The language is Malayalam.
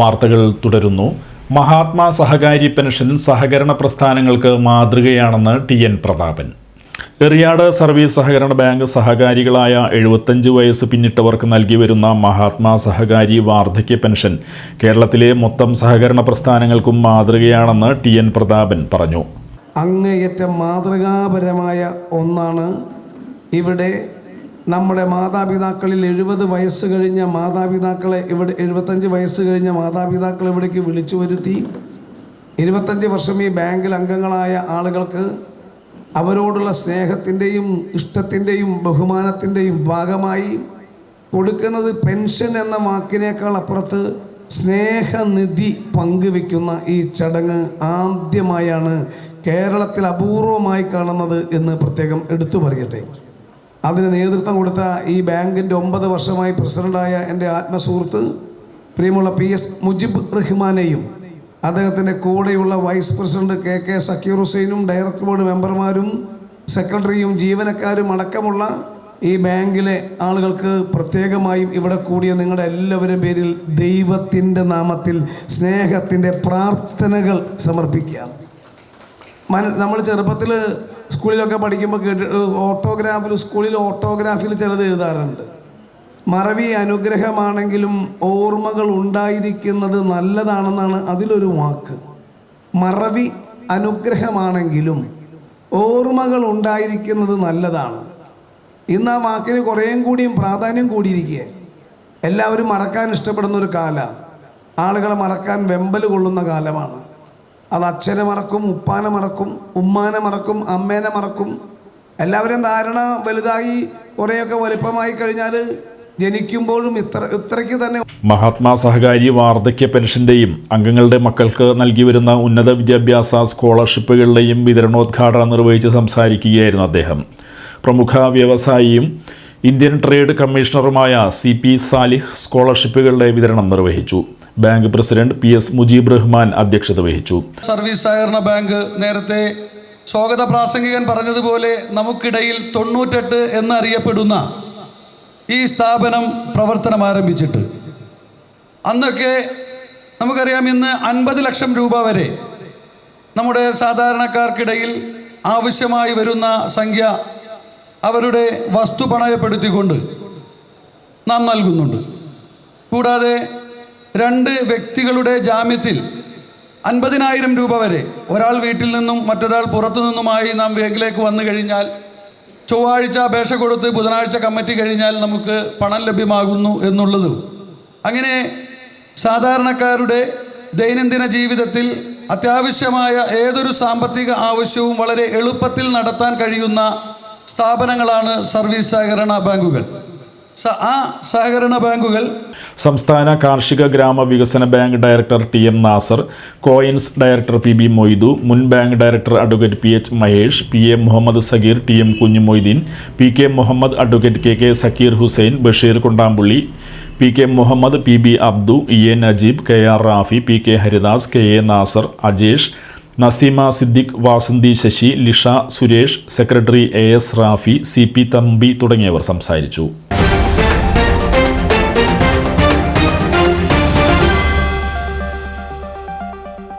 വാർത്തകൾ തുടരുന്നു. മഹാത്മാ സഹകാരി പെൻഷൻ സഹകരണ പ്രസ്ഥാനങ്ങൾക്ക് മാതൃകയാണെന്ന് T N Prathapan. Eriyad service സഹകരണ ബാങ്ക് സഹകാരികളായ എഴുപത്തഞ്ച് വയസ്സ് പിന്നിട്ടവർക്ക് നൽകി വരുന്ന മഹാത്മാ സഹകാരി വാർദ്ധക്യ പെൻഷൻ കേരളത്തിലെ മൊത്തം സഹകരണ പ്രസ്ഥാനങ്ങൾക്കും മാതൃകയാണെന്ന് ടി എൻ പ്രതാപൻ പറഞ്ഞു. അങ്ങേയറ്റം മാതൃകാപരമായ ഒന്നാണ് ഇവിടെ നമ്മുടെ മാതാപിതാക്കളിൽ എഴുപത് വയസ്സ് കഴിഞ്ഞ മാതാപിതാക്കളെ ഇവിടെ എഴുപത്തഞ്ച് വയസ്സ് കഴിഞ്ഞ മാതാപിതാക്കൾ ഇവിടേക്ക് വിളിച്ചു വരുത്തി? ഇരുപത്തഞ്ച് വർഷം ഈ ബാങ്കിൽ അംഗങ്ങളായ ആളുകൾക്ക് അവരോടുള്ള സ്നേഹത്തിന്റെയും ഇഷ്ടത്തിന്റെയും ബഹുമാനത്തിന്റെയും ഭാഗമായി കൊടുക്കുന്നത് പെൻഷൻ എന്ന വാക്കിനേക്കാൾ അപ്പുറത്ത് സ്നേഹനിധി പങ്കുവെക്കുന്ന ഈ ചടങ്ങ് ആദ്യമായാണ് കേരളത്തിൽ അപൂർവമായി കാണുന്നത് എന്ന് പ്രത്യേകം എടുത്തു പറയട്ടെ. അതിന് നേതൃത്വം കൊടുത്ത ഈ ബാങ്കിന്റെ ഒമ്പത് വർഷമായി പ്രസിഡന്റായ എന്റെ ആത്മസുഹൃത്ത് പ്രിയമുള്ള പി എസ് മുജിബ് റഹ്മാനെയും അദ്ദേഹത്തിന്റെ കൂടെയുള്ള vice president K K Zakir ഹുസൈനും director board മെമ്പർമാരും സെക്രട്ടറിയും ജീവനക്കാരും അടക്കമുള്ള ഈ ബാങ്കിലെ ആളുകൾക്ക് പ്രത്യേകമായും ഇവിടെ കൂടിയ നിങ്ങളുടെ എല്ലാവരും പേരിൽ ദൈവത്തിന്റെ നാമത്തിൽ സ്നേഹത്തിന്റെ പ്രാർത്ഥനകൾ സമർപ്പിക്കുകയാണ്. നമ്മൾ ചെറുപ്പത്തിൽ സ്കൂളിലൊക്കെ പഠിക്കുമ്പോൾ കേട്ട് ഓട്ടോഗ്രാഫിൽ സ്കൂളിൽ ഓട്ടോഗ്രാഫിൽ ചിലത് എഴുതാറുണ്ട്. മറവി അനുഗ്രഹമാണെങ്കിലും ഓർമ്മകൾ ഉണ്ടായിരിക്കുന്നത് നല്ലതാണെന്നാണ് അതിലൊരു വാക്ക്. മറവി അനുഗ്രഹമാണെങ്കിലും ഓർമ്മകൾ ഉണ്ടായിരിക്കുന്നത് നല്ലതാണ്. ഇന്ന് ആ വാക്കിന് കുറേയും കൂടിയും പ്രാധാന്യം കൂടിയിരിക്കുക എല്ലാവരും മറക്കാൻ ഇഷ്ടപ്പെടുന്ന ഒരു കാലമാണ് ആളുകളെ മറക്കാൻ വെമ്പൽ കൊള്ളുന്ന കാലമാണ്. അത് അച്ഛനെ മറക്കും ഉപ്പാനെ മറക്കും ഉമ്മാനെ മറക്കും അമ്മേനെ മറക്കും. എല്ലാവരും ധാരണ വലുതായി കുറേയൊക്കെ വലുപ്പമായി കഴിഞ്ഞാൽ ജനിക്കുമ്പോഴും ഇത്ര ഇത്രയ്ക്ക് തന്നെ മഹാത്മാ സഹകാരി വാർദ്ധക്യ പെൻഷന്റെയും അംഗങ്ങളുടെ മക്കൾക്ക് നൽകി വരുന്ന ഉന്നത വിദ്യാഭ്യാസ സ്കോളർഷിപ്പുകളുടെയും വിതരണോദ്ഘാടനം നിർവഹിച്ച് സംസാരിക്കുകയായിരുന്നു അദ്ദേഹം. പ്രമുഖ വ്യവസായിയും ഇന്ത്യൻ ട്രേഡ് കമ്മീഷണറുമായ സി പി സാലിഹ് സ്കോളർഷിപ്പുകളുടെ വിതരണം നിർവഹിച്ചു. Bank president P S Mujeeb Rahman അധ്യക്ഷത വഹിച്ചു. സർവീസ് സഹകരണ ബാങ്ക് നേരത്തെ സ്വാഗത പ്രാസംഗികൻ പറഞ്ഞതുപോലെ നമുക്കിടയിൽ തൊണ്ണൂറ്റെട്ട് എന്നറിയപ്പെടുന്ന ഈ സ്ഥാപനം പ്രവർത്തനം ആരംഭിച്ചിട്ട്. അന്നൊക്കെ നമുക്കറിയാം ഇന്ന് അൻപത് ലക്ഷം രൂപ വരെ നമ്മുടെ സാധാരണക്കാർക്കിടയിൽ ആവശ്യമായി വരുന്ന സംഖ്യ അവരുടെ വസ്തു പണയപ്പെടുത്തിക്കൊണ്ട് നാം നൽകുന്നുണ്ട്. കൂടാതെ രണ്ട് വ്യക്തികളുടെ ജാമ്യത്തിൽ അൻപതിനായിരം രൂപ വരെ ഒരാൾ വീട്ടിൽ നിന്നും മറ്റൊരാൾ പുറത്തു നിന്നുമായി നാം ബാങ്കിലേക്ക് വന്നു കഴിഞ്ഞാൽ ചൊവ്വാഴ്ച അപേക്ഷ കൊടുത്ത് ബുധനാഴ്ച കമ്മിറ്റി കഴിഞ്ഞാൽ നമുക്ക് പണം ലഭ്യമാകുന്നു എന്നുള്ളതും. അങ്ങനെ സാധാരണക്കാരുടെ ദൈനംദിന ജീവിതത്തിൽ അത്യാവശ്യമായ ഏതൊരു സാമ്പത്തിക ആവശ്യവും വളരെ എളുപ്പത്തിൽ നടത്താൻ കഴിയുന്ന സ്ഥാപനങ്ങളാണ് സർവീസ് സഹകരണ ബാങ്കുകൾ. ആ സഹകരണ ബാങ്കുകൾ സംസ്ഥാന കാർഷിക ഗ്രാമ വികസന bank director T M Nasar coins director P B Moidu മുൻ bank director advocate P H Mahesh P A Muhammad Sagheer T M Kunju Moideen P K Muhammad advocate K K Sakkir Hussain Basheer Kondampully P K Muhammad P B Abdu E A Najeeb K R Rafi P K Haridas K A Nasar Ajesh Naseema Siddique Vasanthi Sasi Lisha Suresh secretary A S Rafi C P Thampi തുടങ്ങിയവർ സംസാരിച്ചു.